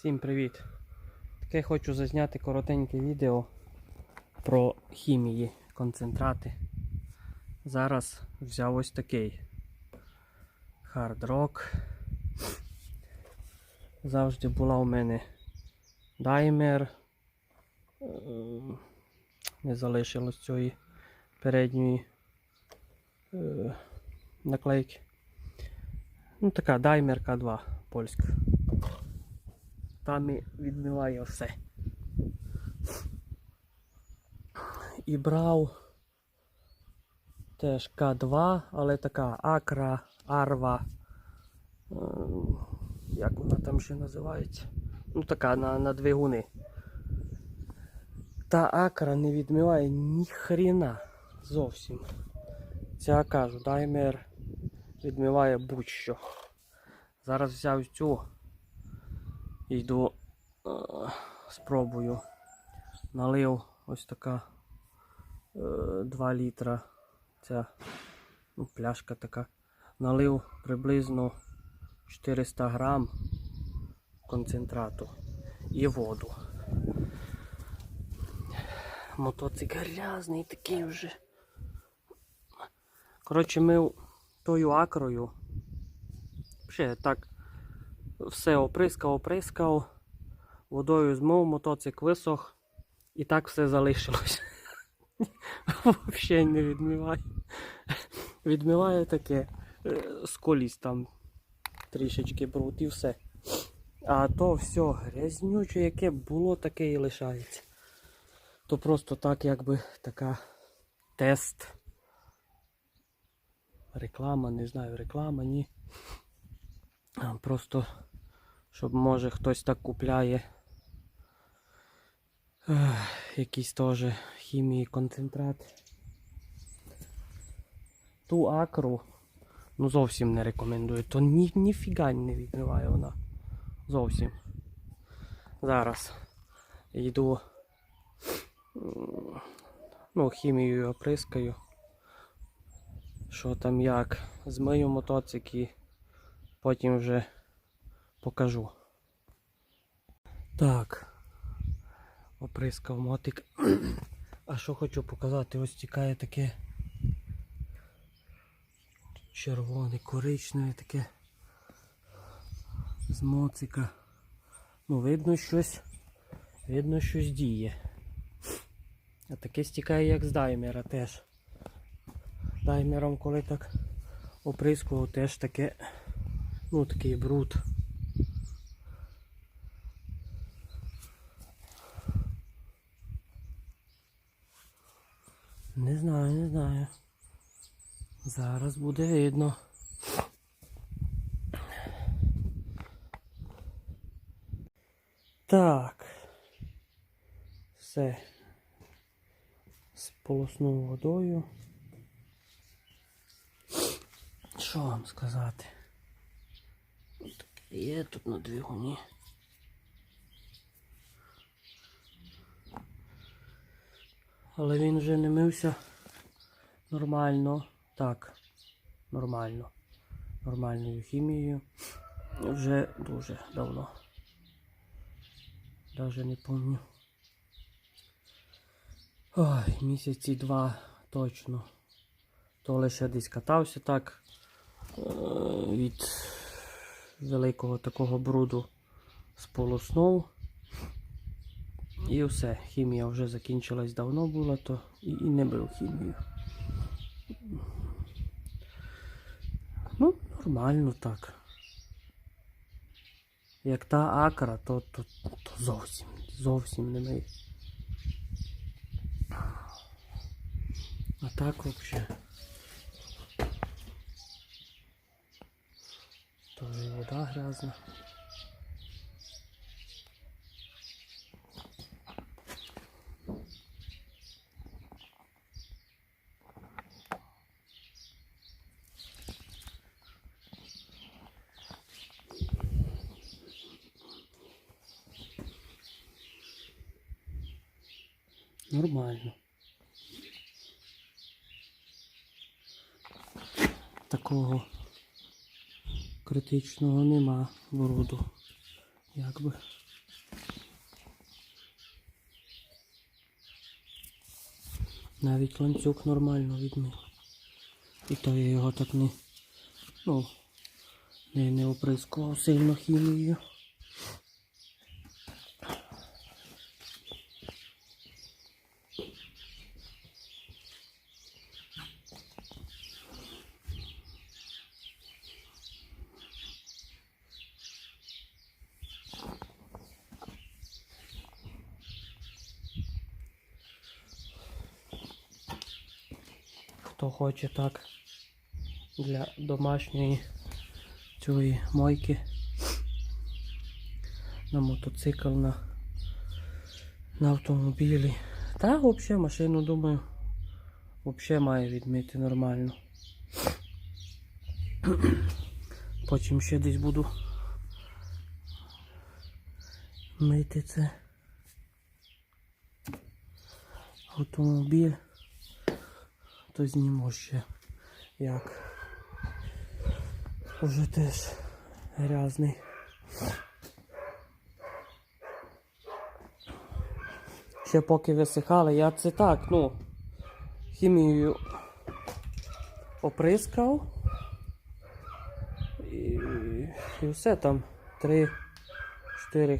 Всім привіт! Таке хочу зазняти коротеньке відео про хімії, концентрати. Зараз взяв ось такий Hard Rock. Завжди була у мене даймер. Е, Не залишилось цієї передньої е, наклейки. Ну така даймер К2 польська. Там і відмиває все. І брав теж К2, але така Акра, Арва. Як вона там ще називається? Ну така на, на двигуни. Та Акра не відмиває ні хрена зовсім. Ця кажу, даймер відмиває будь-що. Зараз взяв цю. Йду, е, спробую. Налив ось така е, 2 літра. Ця ну, пляшка така. Налив приблизно 400 грам концентрату і воду. Мотоцикл грязний такий вже. Коротше, мив тою акрою. Ще так все оприскав, оприскав, водою змив, мотоцикл висох і так все залишилось. Взагалі не відмиває. Відмиває таке е, сколість там трішечки бруд і все. А то все грязнюче, яке було, таке і лишається. То просто так якби така тест. Реклама, не знаю, реклама, ні. Просто щоб може хтось так купляє якийсь теж хімії концентрат. Ту акру ну зовсім не рекомендую. То ні, ніфіга не відмиває вона. Зовсім. Зараз йду ну, хімією оприскаю. Що там як. Змию мотоцикл і потім вже покажу. Так. Оприскав мотик. А що хочу показати? Ось тікає таке червоне, коричневе таке з моцика. Ну, видно щось. Видно щось діє. А таке стікає як з даймера теж. Даймером, коли так оприскував, теж таке, ну такий бруд. Не знаю, не знаю. Зараз буде видно. Так. Все. Сполоснув водою. Що вам сказати? Є тут на двигуні. Але він вже не мився нормально. Так, нормально. Нормальною хімією. Вже дуже давно. Даже не пам'ятаю. Ой, місяці два точно. То лише десь катався так е, від великого такого бруду сполоснув. І все, хімія вже закінчилась давно була, то і, і не бив хімію. Ну, нормально так. Як та акра, то, то, то зовсім, зовсім не миє. А так вообще. Тоже вода грязна. Нормально. Такого критичного нема вроду, якби. Навіть ланцюг нормально відмив. І то я його так не, ну, не, не оприскував сильно хімією. Хто хоче так для домашньої цієї мойки на мотоцикл, на, на автомобілі. Та взагалі машину, думаю, взагалі має відмити нормально. Потім ще десь буду мити це автомобіль то зніму ще як уже теж грязний. Ще поки висихали, я це так, ну, хімією оприскав. І, і все там 3-4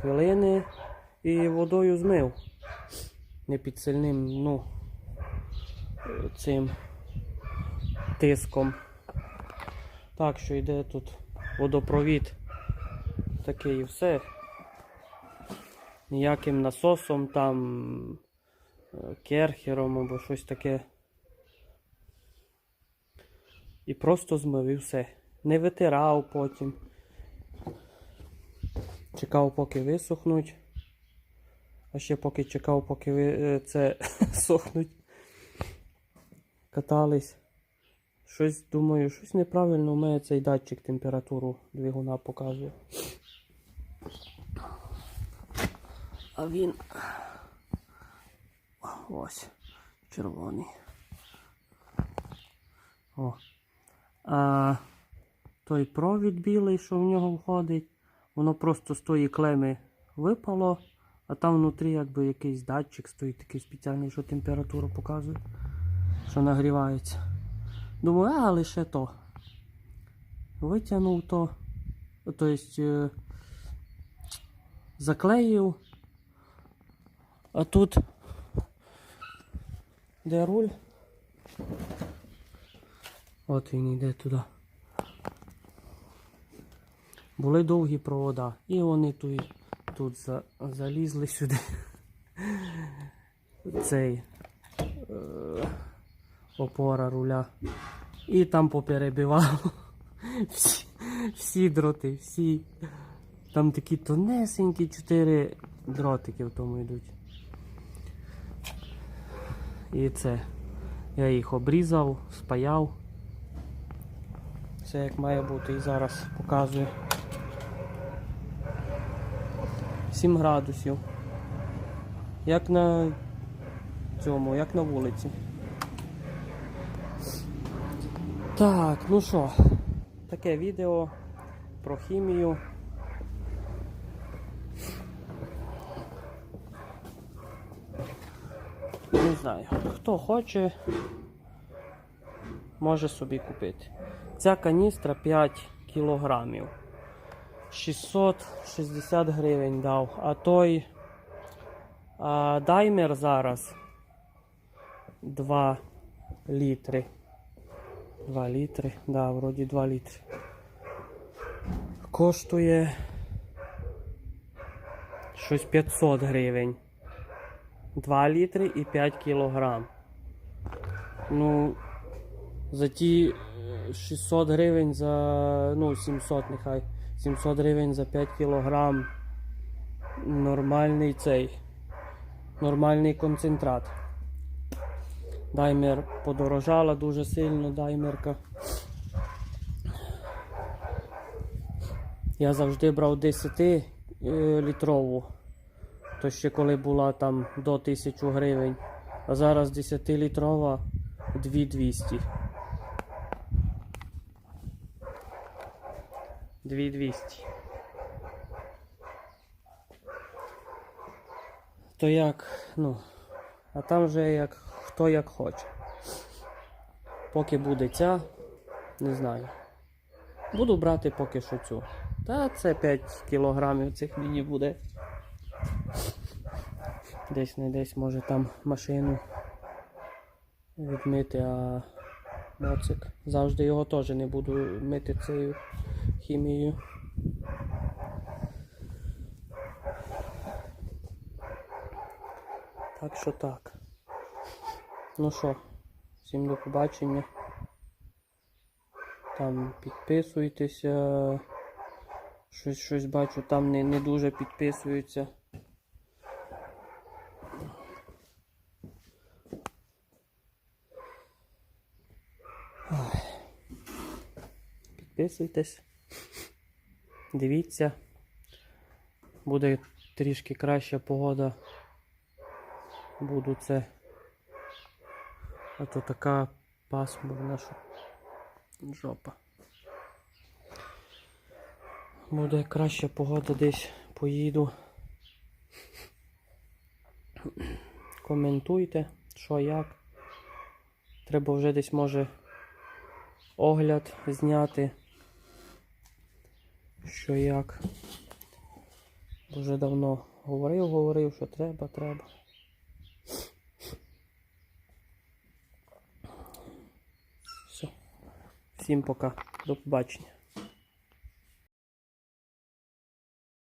хвилини і водою змив. Не під сильним, ну, цим тиском. Так що йде тут водопровід. Такий і все. Ніяким насосом там е, керхером або щось таке. І просто змив все. Не витирав потім. Чекав, поки висохнуть. А ще поки чекав, поки ви, е, це сохнуть катались. Щось думаю, щось неправильно у мене цей датчик температуру двигуна показує. А він ось червоний. О. А той провід білий, що в нього входить, воно просто з тої клеми випало, а там внутрі якби якийсь датчик стоїть такий спеціальний, що температуру показує що нагрівається. Думаю, а лише то. Витягнув то, тобто е, заклеїв. А тут де руль? От він йде туди. Були довгі провода. І вони тут, тут за, залізли сюди. Цей. Опора руля. І там поперебивало всі, всі дроти, всі. Там такі тонесенькі чотири дротики в тому йдуть. І це. Я їх обрізав, спаяв. Все як має бути і зараз показую. 7 градусів. Як на цьому, як на вулиці. Так, ну що, таке відео про хімію. Не знаю, хто хоче, може собі купити. Ця каністра 5 кілограмів. 660 гривень дав, а той а, даймер зараз 2 літри. 2 літри, да, вроді 2 літри. Коштує щось 500 гривень. 2 літри і 5 кілограм. Ну, за ті е, 600 гривень за, ну, 700 нехай. 700 гривень за 5 кілограм. Нормальний цей. Нормальний концентрат. Даймер подорожала дуже сильно даймерка. Я завжди брав 10 е, літрову, то ще коли була там до 1000 гривень, а зараз 10 літрова 2200. 2200. То як, ну, а там вже як хто як хоче. Поки буде ця, не знаю. Буду брати поки що цю. Та це 5 кілограмів цих мені буде. Десь не десь може там машину відмити, а моцик. Завжди його теж не буду мити цією хімією. Так що так. Ну що, всім до побачення. Там підписуйтеся. Щось щось бачу, там не, не дуже підписуються. Підписуйтесь. Дивіться. Буде трішки краща погода. Буду це. А то така пасмурна, що жопа. Буде краща погода десь поїду. Коментуйте, що як. Треба вже десь може огляд зняти. Що як. Дуже давно говорив, говорив, що треба, треба. Все. Всім пока. До побачення.